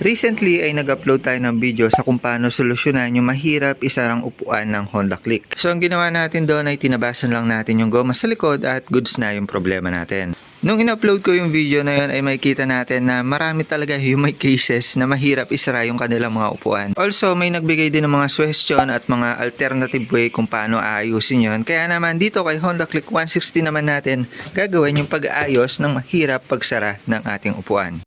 Recently ay nag-upload tayo ng video sa kung paano solusyonan yung mahirap isarang upuan ng Honda Click. So ang ginawa natin doon ay tinabasan lang natin yung goma sa likod at goods na yung problema natin. Nung in-upload ko yung video na yun ay makikita natin na marami talaga yung may cases na mahirap isara yung kanilang mga upuan. Also may nagbigay din ng mga suggestion at mga alternative way kung paano aayusin yon. Kaya naman dito kay Honda Click 160 naman natin gagawin yung pag-aayos ng mahirap pagsara ng ating upuan.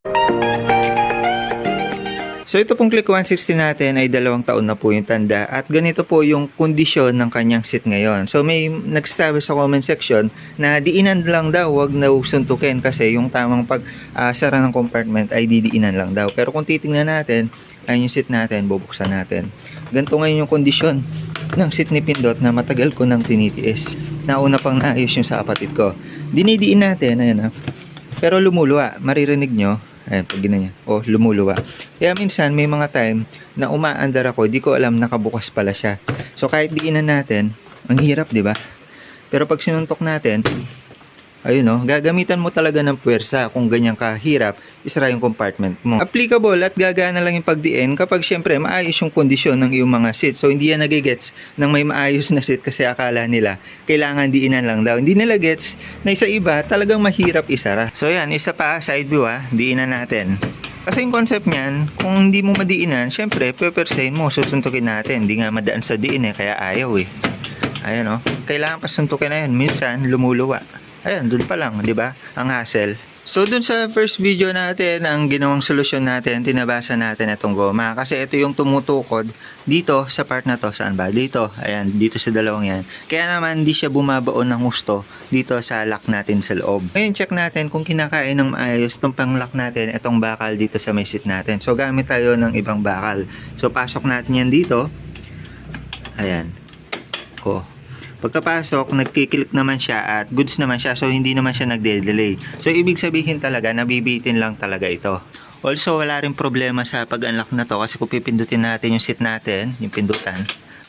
So ito pong Click 160 natin ay dalawang taon na po yung tanda at ganito po yung kondisyon ng kanyang seat ngayon. So may nagsasabi sa comment section na diinan lang daw, wag na suntukin kasi yung tamang pag ah, sara ng compartment ay didiinan lang daw. Pero kung titingnan natin, ay yung seat natin, bubuksan natin. Ganito ngayon yung kondisyon ng seat ni Pindot na matagal ko nang tinitiis. Nauna pang naayos yung sa kapatid ko. Dinidiin natin, ayan ah. Pero lumuluwa, maririnig nyo, Ayan, pag ganyan. Oh, lumuluwa. Kaya minsan, may mga time na umaandar ako, di ko alam nakabukas pala siya. So, kahit diinan natin, ang hirap, di ba? Pero pag sinuntok natin, ayun no, gagamitan mo talaga ng puwersa kung ganyan kahirap, isara yung compartment mo. Applicable at gagana lang yung pagdiin kapag syempre maayos yung kondisyon ng iyong mga seat. So hindi yan nagigets ng may maayos na seat kasi akala nila kailangan diinan lang daw. Hindi nila gets na sa iba talagang mahirap isara. So yan, isa pa side view ah, diinan natin. Kasi yung concept niyan, kung hindi mo madiinan, syempre, pepersayin mo, susuntukin natin. Hindi nga madaan sa diin eh, kaya ayaw eh. Ayan oh. Kailangan pa suntukin na yun. Minsan, lumuluwa. Ayan, dun pa lang, di ba? Ang hassle. So, dun sa first video natin, ang ginawang solusyon natin, tinabasa natin itong goma. Kasi ito yung tumutukod dito sa part na to. Saan ba? Dito. Ayan, dito sa dalawang yan. Kaya naman, di siya bumabaon ng gusto dito sa lock natin sa loob. Ngayon, check natin kung kinakain ng maayos itong pang-lock natin, itong bakal dito sa may seat natin. So, gamit tayo ng ibang bakal. So, pasok natin yan dito. Ayan. Oh, Pagkapasok, nagkiklik naman siya at goods naman siya so hindi naman siya nagde-delay. So ibig sabihin talaga, nabibitin lang talaga ito. Also, wala rin problema sa pag-unlock na to kasi kung pipindutin natin yung seat natin, yung pindutan,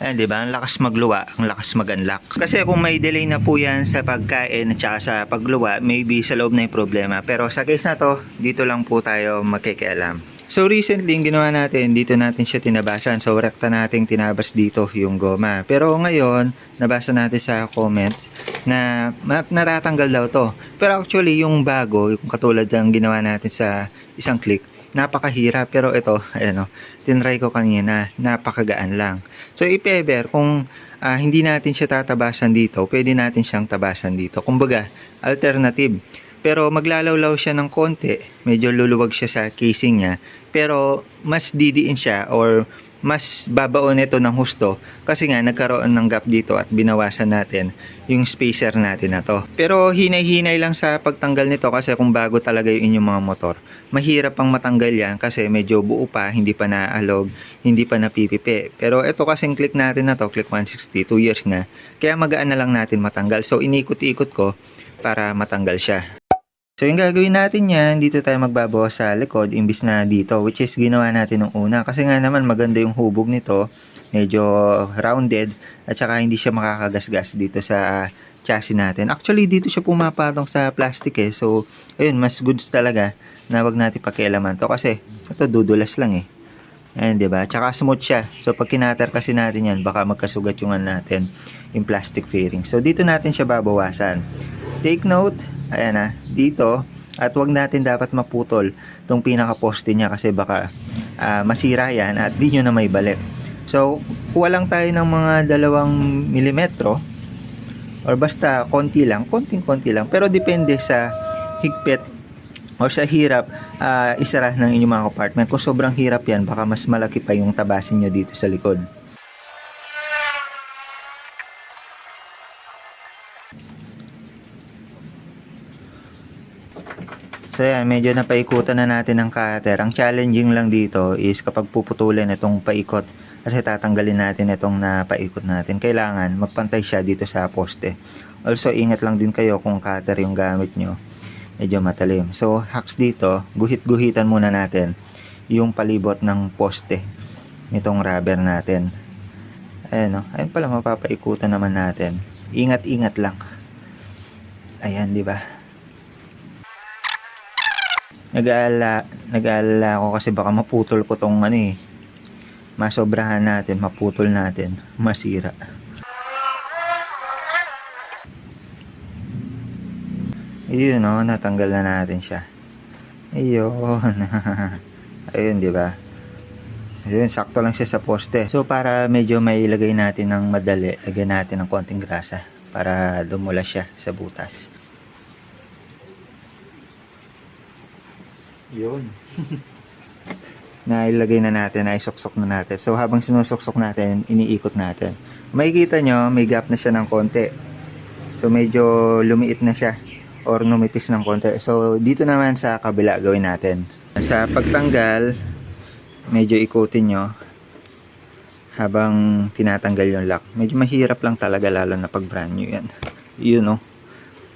Ayan, di ba? Ang lakas magluwa, ang lakas mag-unlock. Kasi kung may delay na po yan sa pagkain at sa pagluwa, maybe sa loob na yung problema. Pero sa case na to, dito lang po tayo makikialam. So recently, yung ginawa natin, dito natin siya tinabasan. So rekta nating tinabas dito yung goma. Pero ngayon, nabasa natin sa comments na natatanggal daw to. Pero actually, yung bago, yung katulad ng ginawa natin sa isang click, napakahirap. Pero ito, ayan o, tinry ko kanina, napakagaan lang. So if ever, kung ah, hindi natin siya tatabasan dito, pwede natin siyang tabasan dito. Kumbaga, alternative. Pero maglalawlaw siya ng konti, medyo luluwag siya sa casing niya, pero mas didiin siya or mas babaon ito ng husto kasi nga nagkaroon ng gap dito at binawasan natin yung spacer natin na to. Pero hinay-hinay lang sa pagtanggal nito kasi kung bago talaga yung inyong mga motor, mahirap pang matanggal yan kasi medyo buo pa, hindi pa naalog, hindi pa napipipi. Pero ito kasing click natin na to, click 160, 2 years na, kaya magaan na lang natin matanggal. So inikot-ikot ko para matanggal siya. So yung gagawin natin yan, dito tayo magbabawas sa likod imbis na dito which is ginawa natin nung una. Kasi nga naman maganda yung hubog nito, medyo rounded at saka hindi siya makakagasgas dito sa chassis natin. Actually dito siya pumapatong sa plastic eh. So ayun, mas goods talaga na wag natin pakialaman to kasi ito dudulas lang eh. Ayan, di ba? Tsaka smooth siya. So, pag kinater kasi natin yan, baka magkasugat yung ano natin, yung plastic fairing. So, dito natin siya babawasan. Take note, ayan na, dito, at wag natin dapat maputol tong pinaka-poste niya kasi baka ah, masira yan at di nyo na may balik. So, kuha lang tayo ng mga dalawang milimetro or basta konti lang, konting-konti lang. Pero depende sa higpit or sa hirap ah, isara ng inyong mga compartment. Kung sobrang hirap yan, baka mas malaki pa yung tabasin nyo dito sa likod. So yan, medyo napaikutan na natin ng cutter. Ang challenging lang dito is kapag puputulin itong paikot kasi tatanggalin natin itong napaikot natin. Kailangan magpantay siya dito sa poste. Also, ingat lang din kayo kung cutter yung gamit nyo. Medyo matalim. So, hacks dito, guhit-guhitan muna natin yung palibot ng poste nitong rubber natin. Ayan o. Ayun pala, mapapaikutan naman natin. Ingat-ingat lang. Ayan, di ba? Nag-aalala, nag-aalala ako kasi baka maputol ko tong ano eh. Masobrahan natin, maputol natin, masira. Ayun no, natanggal na natin siya. Ayun. Ayun, di ba? Ayun, sakto lang siya sa poste. So, para medyo may ilagay natin ng madali, lagyan natin ng konting grasa para dumula siya sa butas. Yun. na ilagay na natin, na isuksok na natin. So, habang sinusuksok natin, iniikot natin. Makikita nyo, may gap na siya ng konti. So, medyo lumiit na siya or numipis ng konti. So, dito naman sa kabila gawin natin. Sa pagtanggal, medyo ikutin nyo habang tinatanggal yung lock. Medyo mahirap lang talaga lalo na pag brand new yan. Yun no.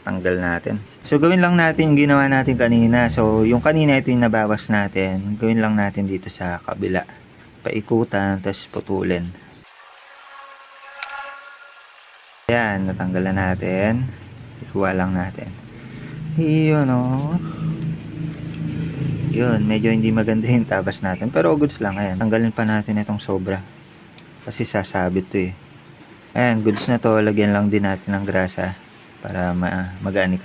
Tanggal natin. So gawin lang natin yung ginawa natin kanina. So yung kanina ito yung nabawas natin. Gawin lang natin dito sa kabila. Paikutan, tapos putulin. Ayan, natanggal na natin. Ikuha lang natin. Yun no. Yun, medyo hindi maganda yung tabas natin. Pero goods lang, ayan. Tanggalin pa natin itong sobra. Kasi sasabit to eh. Ayan, goods na to. Lagyan lang din natin ng grasa para ma magaan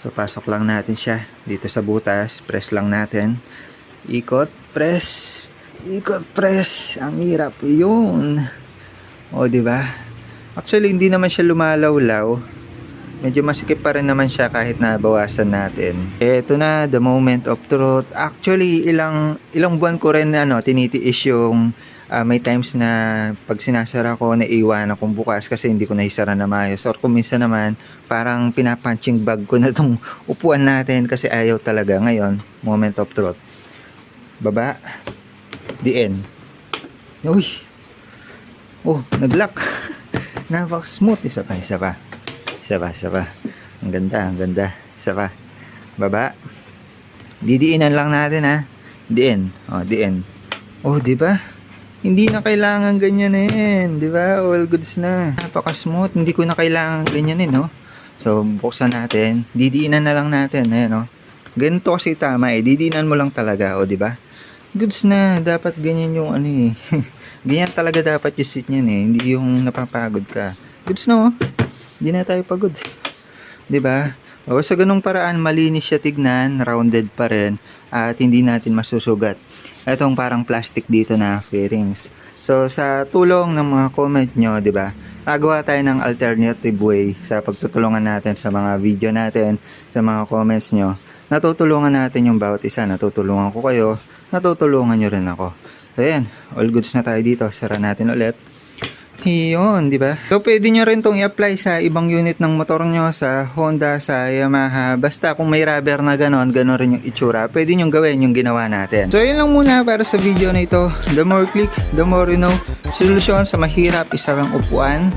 So, pasok lang natin siya dito sa butas. Press lang natin. Ikot, press. Ikot, press. Ang hirap. Yun. O, di ba? Actually, hindi naman siya lumalawlaw medyo masikip pa rin naman siya kahit nabawasan natin. Ito na, the moment of truth. Actually, ilang ilang buwan ko rin ano, tinitiis yung ah, may times na pag sinasara ko, naiwan akong bukas kasi hindi ko naisara na maayos. Or kung minsan naman, parang pinapunching bag ko na tong upuan natin kasi ayaw talaga. Ngayon, moment of truth. Baba. The end. Uy. Oh, nag-lock. Napaka-smooth. Isa pa, isa pa. Isa pa, isa pa. Ang ganda, ang ganda. Isa pa. Baba. Didiinan lang natin ha. Diin. Oh, diin. Oh, di ba? Hindi na kailangan ganyan eh. Di ba? All goods na. Napaka-smooth. Hindi ko na kailangan ganyan eh, no? So, buksan natin. Didiinan na lang natin. Ayan, no? Ganito kasi tama eh. Didiinan mo lang talaga, o, di ba? Goods na. Dapat ganyan yung ano eh. ganyan talaga dapat yung seat niyan eh. Hindi yung napapagod ka. Goods na, oh. Hindi na tayo pagod. 'Di ba? O sa ganung paraan malinis siya tignan, rounded pa rin at hindi natin masusugat. Etong parang plastic dito na fairings. So sa tulong ng mga comment nyo, 'di ba? Gagawa tayo ng alternative way sa pagtutulungan natin sa mga video natin, sa mga comments nyo. Natutulungan natin yung bawat isa, natutulungan ko kayo, natutulungan nyo rin ako. So yan, all goods na tayo dito. Sara natin ulit. Yun, di ba? So, pwede nyo rin itong i-apply sa ibang unit ng motor nyo, sa Honda, sa Yamaha. Basta kung may rubber na ganon, ganon rin yung itsura. Pwede nyo gawin yung ginawa natin. So, yun lang muna para sa video na ito. The more click, the more you know. Solusyon sa mahirap, isa kang upuan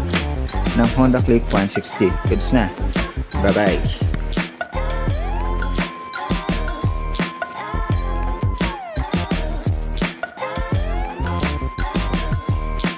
ng Honda Click 160. Goods na. Bye-bye.